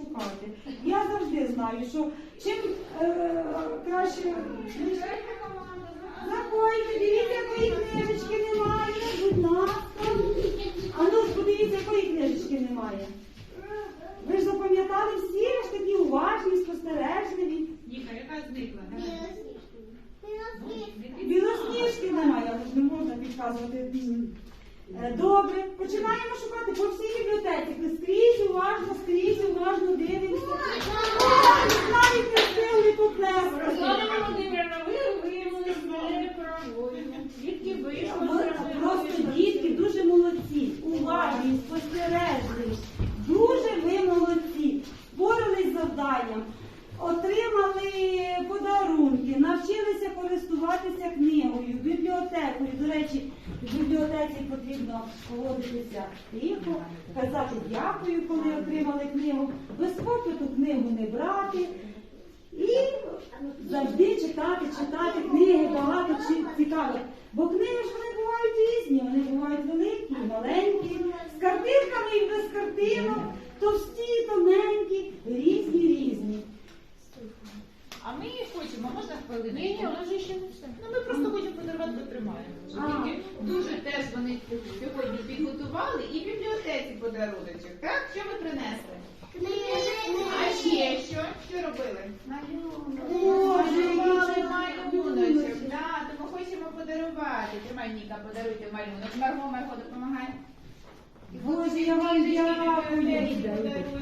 шукати. Я завжди знаю, що чим е, краще. Заходьте, дивіться, якої книжечки немає, будь ласка. А ну ж подивіться, якої книжечки немає. Ви ж запам'ятали всі, ви ж такі уважні, спостережливі. Ніка, яка зникла? Білосніжки немає, але ж не можна підказувати. Е, Добре, починаємо шукати по всій бібліотеці. Скрізь скрізь уважно бібліотекою. До речі, в бібліотеці потрібно поводитися тихо, казати дякую, коли отримали книгу, без попиту книгу не брати. І завжди читати, читати книги, багато цікавих. Бо книги ж вони бувають різні, вони бувають великі, маленькі, з картинками і без картинок, товсті, тоненькі, різні, різні. А ми хочемо, можна хвилину? Ні, ні, вона ж ще не все. Ну ми просто подарувати, потримаємо. Дуже теж вони сьогодні підготували і в бібліотеці подаруночок. Так? Що ви принесли? А ще що? Що робили? Малюночок. Да, тому хочемо подарувати. Тримай, Ніка, подаруйте малюнок. Марго, Марго, допомагай. Боже, я вам дякую.